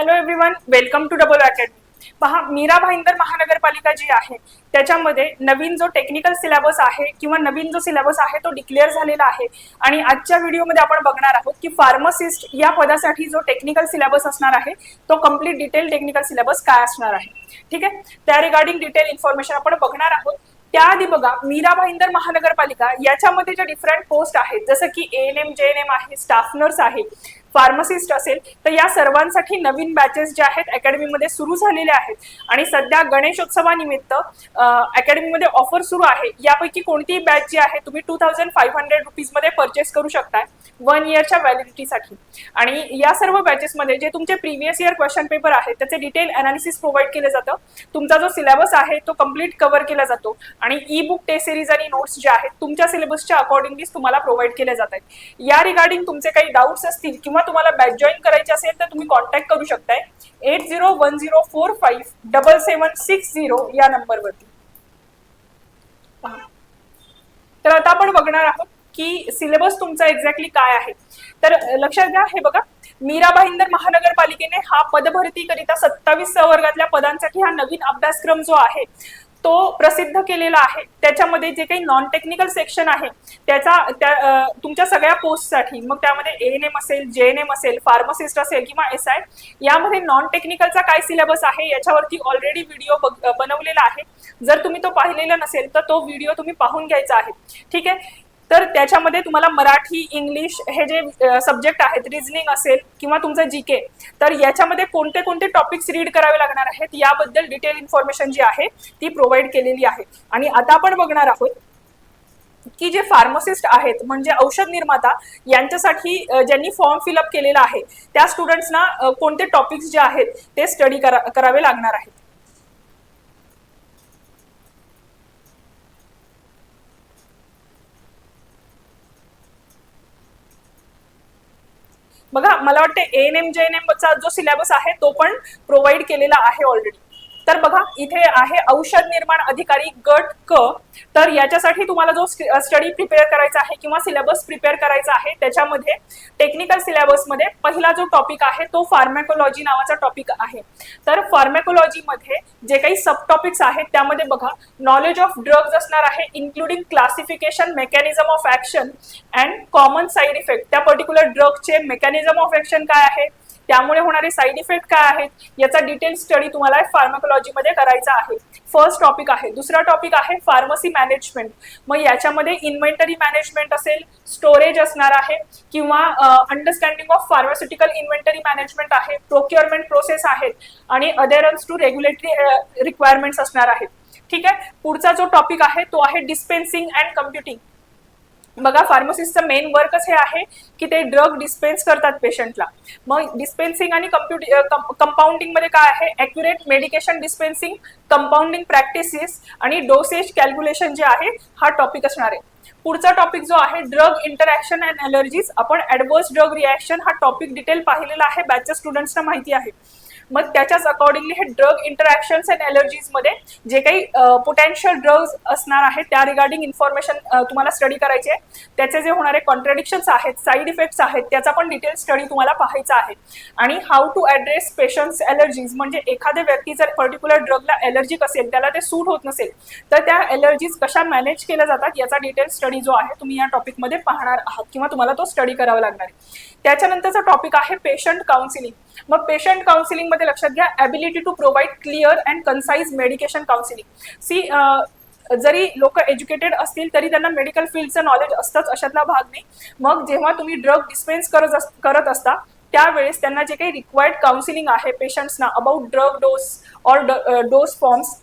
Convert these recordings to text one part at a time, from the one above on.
Hello everyone welcome to Double Academy पहा मीरा भाईंदर महानगरपालिका जी आहे त्याच्यामध्ये नवीन जो टेक्निकल सिलेबस आहे किंवा नवीन जो सिलेबस आहे तो डिक्लेअर झालेला आहे. आणि आजच्या व्हिडिओमध्ये आपण बघणार आहोत की फार्मसिस्ट या पदासाठी जो टेक्निकल सिलेबस असणार आहे तो कंप्लीट डिटेल टेक्निकल सिलेबस काय असणार आहे. ठीक आहे? त्या रिगार्डिंग डिटेल इन्फॉर्मेशन आपण बघणार आहोत. त्याआधी बघा मीरा भाईंदर महानगरपालिका याच्यामध्ये ज्या डिफरंट पोस्ट आहेत जसं की N M J N M आहे स्टाफ नर्स आहे फार्मसिस्ट असेल तर या सर्वांसाठी नवीन बॅचेस ज्या आहेत अकॅडमीमध्ये सुरू झालेल्या आहेत. आणि सध्या गणेशोत्सवानिमित्त अकॅडमीमध्ये ऑफर सुरू आहे. यापैकी कोणतीही बॅच जी आहे तुम्ही टू थाउजंड फाईव्ह हंड्रेड रुपीजमध्ये परचेस करू शकताय वन इयरच्या व्हॅलिडिटीसाठी आणि या सर्व बॅचेसमध्ये जे तुमचे प्रिव्हियस इयर क्वेश्चन पेपर आहेत त्याचे डिटेल अनालिसिस प्रोव्हाइड केलं जातं. तुमचा जो सिलेबस आहे तो कंप्लीट कव्हर केला जातो. आणि ई बुक टेस्ट सिरीज आणि नोट्स जे आहेत तुमच्या सिलेबसच्या अकॉर्डिंगलीच तुम्हाला प्रोव्हाइड केले जात आहेत या रिगार्डिंग तुमचे काही डाऊट्स असतील किंवा तुम्हाला बॅच जॉईन करायची असेल तर तुम्ही कॉन्टॅक्ट करू शकताय. Eight zero one zero four five double seven six zero या नंबरवरती. तर आता आपण बघणार आहोत की सिलेबस तुमचा एक्झॅक्टली काय आहे. तर लक्षात घ्या हे बघा. मीरा भाईंदर महानगरपालिकेने हा पदभरती करिता सत्तावीस वर्गातल्या पदांसाठी हा नवीन अभ्यासक्रम जो आहे तो प्रसिद्ध केलेला आहे. त्याच्यामध्ये जे काही नॉन टेक्निकल सेक्शन आहे त्याचा त्या तुमच्या सगळ्या पोस्टसाठी मग त्यामध्ये ए एन एम असेल जे एन एम असेल फार्मसिस्ट असेल किंवा एस आय यामध्ये नॉन टेक्निकलचा काय सिलेबस आहे याच्यावरती ऑलरेडी व्हिडिओ बनवलेला आहे. जर तुम्ही तो पाहिलेला नसेल तर तो व्हिडिओ तुम्ही पाहून घ्यायचा आहे. ठीक आहे? तर त्याच्यामध्ये तुम्हाला मराठी इंग्लिश हे जे सब्जेक्ट आहेत रिझनिंग असेल किंवा तुमचं जी के तर याच्यामध्ये कोणते कोणते टॉपिक्स रीड करावे लागणार आहेत याबद्दल डिटेल इन्फॉर्मेशन जी आहे ती प्रोव्हाइड केलेली आहे. आणि आता आपण बघणार आहोत की जे फार्मसिस्ट आहेत म्हणजे औषध निर्माता यांच्यासाठी ज्यांनी फॉर्म फिलअप केलेला आहे त्या स्टुडंट्सना कोणते टॉपिक्स जे आहेत ते स्टडी करा करावे लागणार आहेत. बघा मला वाटतं एन एम जे एन एमचा जो सिलेबस आहे तो पण प्रोव्हाइड केलेला आहे ऑलरेडी तर बघा इथे आहे औषध निर्माण अधिकारी गट क. तर याच्यासाठी तुम्हाला जो स्टडी प्रिपेअर करायचा आहे किंवा सिलेबस प्रिपेअर करायचा आहे त्याच्यामध्ये टेक्निकल सिलेबसमध्ये पहिला जो टॉपिक आहे तो फार्मॅकोलॉजी नावाचा टॉपिक आहे. तर फार्मॅकोलॉजीमध्ये जे काही सब टॉपिक्स आहेत त्यामध्ये बघा नॉलेज ऑफ ड्रग्ज असणार आहे including classification mechanism of action and common side effect त्या पर्टिक्युलर ड्रगचे मेकॅनिझम ऑफ ऍक्शन काय आहे? त्यामुळे होणारे साईड इफेक्ट काय आहेत? याचा डिटेल स्टडी तुम्हाला फार्माकोलॉजीमध्ये करायचा आहे. फर्स्ट टॉपिक आहे. दुसरा टॉपिक आहे फार्मसी मॅनेजमेंट मग याच्यामध्ये इन्व्हेंटरी मॅनेजमेंट असेल स्टोरेज असणार आहे किंवा understanding of pharmaceutical inventory management आहे प्रोक्युअरमेंट प्रोसेस आहेत आणि अदेरन्स टू रेग्युलेटरी रिक्वायरमेंट्स असणार आहेत. ठीक आहे? पुढचा जो टॉपिक आहे तो आहे डिस्पेन्सिंग अँड कम्प्युटिंग बघा फार्मसिस्टचं मेन वर्कच हे आहे की ते ड्रग डिस्पेन्स करतात पेशंटला मग डिस्पेन्सिंग आणि कम्प्युट कंपाऊंडिंगमध्ये काय आहे? Accurate medication dispensing compounding practices आणि डोसेज कॅल्क्युलेशन जे आहे हा टॉपिक असणार आहे. पुढचा टॉपिक जो आहे ड्रग इंटरॅक्शन अँड अलर्जीज आपण ऍडव्हर्स ड्रग रिॲक्शन हा टॉपिक डिटेल पाहिलेला आहे. बॅचच्या स्टुडंट्सना माहिती आहे. मग त्याच्याच अकॉर्डिंगली हे ड्रग इंटरॅक्शन्स अँड एलर्जीजमध्ये जे काही पोटेन्शियल ड्रग्ज असणार आहेत त्या रिगार्डिंग इन्फॉर्मेशन तुम्हाला स्टडी करायची आहे. त्याचे जे होणारे कॉन्ट्रडिक्शन्स आहेत साईड इफेक्ट्स आहेत त्याचा पण डिटेल स्टडी तुम्हाला पाहायचा आहे. आणि how to address patients allergies म्हणजे एखाद्या व्यक्ती जर पर्टिक्युलर ड्रगला एलर्जिक असेल त्याला ते सूट होत नसेल तर त्या एलर्जीज कशा मॅनेज केल्या जातात याचा डिटेल स्टडी जो आहे तुम्ही या टॉपिकमध्ये पाहणार आहात किंवा तुम्हाला तो स्टडी करावा लागणार आहे. त्याच्यानंतरचा टॉपिक आहे पेशंट काउन्सिलिंग मग पेशंट काउन्सिलिंगमध्ये लक्षात घ्या ability to provide clear and concise medication counselling C जरी लोक एज्युकेटेड असतील तरी त्यांना मेडिकल फील्डचं नॉलेज असतंच अशातला भाग नाही. मग जेव्हा तुम्ही ड्रग डिस्पेन्स करत अस- करत असता त्यावेळेस त्यांना जे काही रिक्वायर्ड काउन्सिलिंग आहे पेशंट्सना about drug dose or dose forms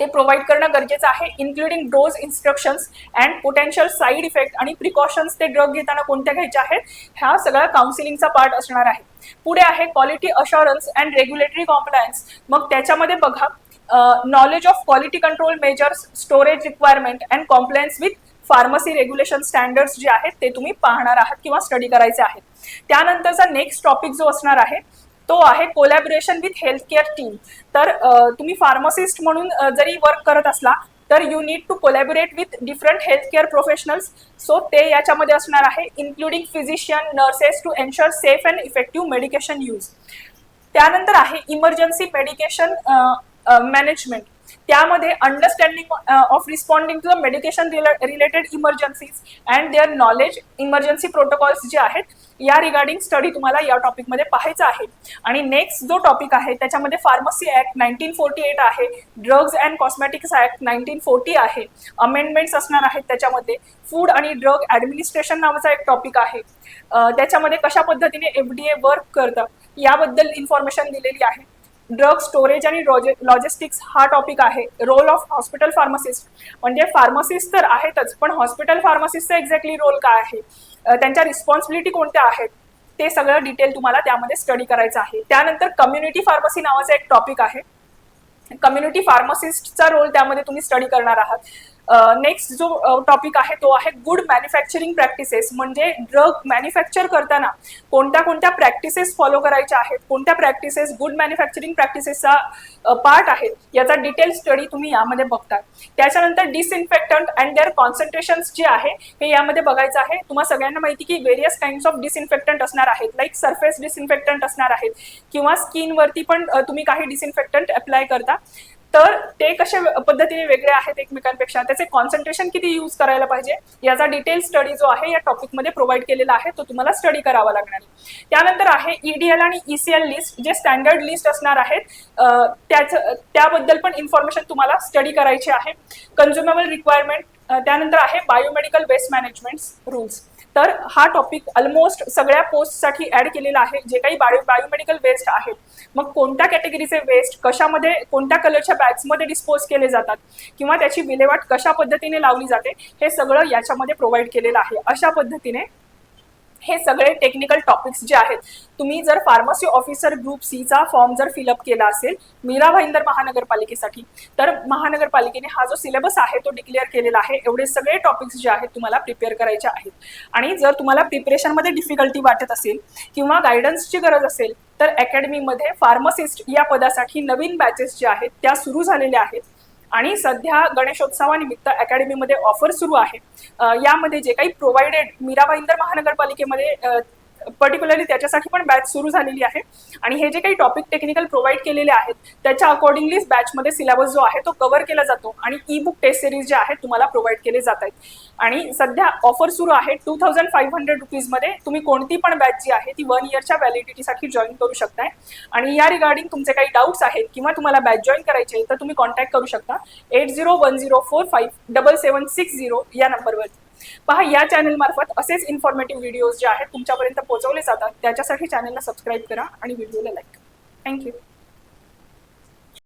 ते प्रोव्हाइड करणं गरजेचं आहे including dose instructions and potential side effect आणि प्रिकॉशन्स ते ड्रग घेताना कोणत्या घ्यायच्या आहेत ह्या सगळ्या काउन्सिलिंगचा पार्ट असणार आहे. पुढे आहे quality assurance and regulatory compliance मग त्याच्यामध्ये बघा knowledge of quality control measures storage requirement and compliance with pharmacy regulation standards जे आहेत ते तुम्ही पाहणार आहात किंवा स्टडी करायचे आहेत. त्यानंतरचा नेक्स्ट टॉपिक जो असणार आहे तो आहे collaboration with health care team तर तुम्ही फार्मसिस्ट म्हणून जरी वर्क करत असला तर you need to collaborate with different health care professionals so ते याच्यामध्ये असणार आहे including physician nurses to ensure safe and effective medication use त्यानंतर आहे इमर्जन्सी मेडिकेशन मॅनेजमेंट त्यामध्ये understanding of responding to the medication related emergencies and their knowledge emergency protocols जे आहेत या रिगार्डिंग स्टडी तुम्हाला या टॉपिकमध्ये पाहायचा आहे. आणि नेक्स्ट जो टॉपिक आहे त्याच्यामध्ये pharmacy act nineteen forty eight आहे drugs and cosmetics act nineteen forty आहे अमेंडमेंट्स असणार आहेत त्याच्यामध्ये फूड आणि ड्रग ॲडमिनिस्ट्रेशन नावाचा एक टॉपिक आहे. त्याच्यामध्ये कशा पद्धतीने एफ डी ए वर्क करतं याबद्दल इन्फॉर्मेशन दिलेली आहे. ड्रग स्टोरेज आणि लॉजिस्टिक्स हा टॉपिक आहे. Role of hospital pharmacist. म्हणजे फार्मसिस्ट तर आहेतच पण हॉस्पिटल फार्मसिस्टचा एक्झॅक्टली रोल काय आहे? त्यांच्या रिस्पॉन्सिबिलिटी कोणत्या आहेत? ते सगळं डिटेल तुम्हाला त्यामध्ये स्टडी करायचं आहे. त्यानंतर कम्युनिटी फार्मसी नावाचा एक टॉपिक आहे. कम्युनिटी फार्मसिस्टचा रोल त्यामध्ये तुम्ही स्टडी करणार आहात. नेक्स्ट जो टॉपिक आहे तो आहे गुड मॅन्युफॅक्चरिंग प्रॅक्टिसेस म्हणजे ड्रग मॅन्युफॅक्चर करताना कोणत्या कोणत्या प्रॅक्टिसेस फॉलो करायच्या आहेत? कोणत्या प्रॅक्टिसेस गुड मॅन्युफॅक्चरिंग प्रॅक्टिसेसचा पार्ट आहेत? याचा डिटेल स्टडी तुम्ही यामध्ये बघता त्याच्यानंतर डिसइन्फेक्टंट अँड देअर कॉन्सन्ट्रेशन्स जे आहे हे यामध्ये बघायचं आहे. तुम्हाला सगळ्यांना माहिती की व्हेरियस काइंड्स ऑफ डिसइन्फेक्टंट असणार आहेत. लाईक सरफेस डिसइन्फेक्टंट असणार आहेत. किंवा स्किनवरती पण तुम्ही काही डिसइन्फेक्टंट अप्लाय करता. तर ते कशा पद्धतीने वेगळे आहेत एकमेकांपेक्षा? त्याचे कॉन्सन्ट्रेशन किती यूज करायला पाहिजे? याचा डिटेल स्टडी जो आहे या टॉपिकमध्ये प्रोव्हाइड केलेला आहे तो तुम्हाला स्टडी करावा लागणार त्यानंतर आहे ईडीएल आणि ईसीएल लिस्ट जे स्टँडर्ड लिस्ट असणार आहेत त्याच त्याबद्दल पण इन्फॉर्मेशन तुम्हाला स्टडी करायची आहे. कन्झ्युमेबल रिक्वायरमेंट त्यानंतर आहे बायोमेडिकल वेस्ट मॅनेजमेंट रूल्स तर हा टॉपिक ऑलमोस्ट सगळ्या पोस्टसाठी ऍड केलेला आहे. जे काही बायो बायोमेडिकल वेस्ट आहेत मग कोणत्या कॅटेगरीचे वेस्ट कशामध्ये कोणत्या कलरच्या बॅग्समध्ये डिस्पोज केले जातात किंवा त्याची विल्हेवाट कशा पद्धतीने लावली जाते हे सगळं याच्यामध्ये प्रोव्हाइड केलेलं आहे. अशा पद्धतीने हे सगळे टेक्निकल टॉपिक्स जे आहेत तुम्ही जर फार्मसी ऑफिसर ग्रुप सीचा फॉर्म जर फिलअप केला असेल मीरा भाईंदर महानगरपालिकेसाठी तर महानगरपालिकेने हा जो सिलेबस आहे तो डिक्लेअर केलेला आहे. एवढे सगळे टॉपिक्स जे आहेत तुम्हाला प्रिपेअर करायचे आहेत. आणि जर तुम्हाला प्रिपरेशनमध्ये डिफिकल्टी वाटत असेल किंवा गायडन्सची गरज असेल तर अकॅडमीमध्ये फार्मसिस्ट या पदासाठी नवीन बॅचेस जे आहेत त्या सुरू झालेल्या आहेत. आणि सध्या गणेशोत्सवानिमित्त अकॅडमीमध्ये ऑफर सुरू आहे. यामध्ये जे काही प्रोव्हाइडेड मीरा भाईंदर महानगरपालिकेमध्ये पर्टिक्युलरली त्याच्यासाठी पण बॅच सुरू झालेली आहे. आणि हे जे काही टॉपिक टेक्निकल प्रोव्हाइड केलेले आहेत त्याच्या अकॉर्डिंगलीच बॅचमध्ये सिलेबस जो आहे तो कव्हर केला जातो आणि ई बुक टेस्ट सिरीज जे आहेत तुम्हाला प्रोव्हाइड केले जात आहेत. आणि सध्या ऑफर सुरू आहे टू थाउजंड फाईव्ह हंड्रेड रुपीजमध्ये तुम्ही कोणती पण बॅच जी आहे ती वन इयरच्या व्हॅलिडिटीसाठी जॉईन करू शकताय. आणि या रिगार्डिंग तुमचे काही डाऊट्स आहेत किंवा तुम्हाला बॅच जॉईन करायचे आहे तर तुम्ही कॉन्टॅक्ट करू शकता. Eight zero one zero four five double seven six zero या नंबरवरती पहा या चॅनल मार्फत असेच इन्फॉर्मेटिव्ह व्हिडिओज जे आहेत तुमच्यापर्यंत पोहोचवले जातात त्याच्यासाठी चॅनलला सबस्क्राईब करा आणि व्हिडिओला लाईक थँक्यू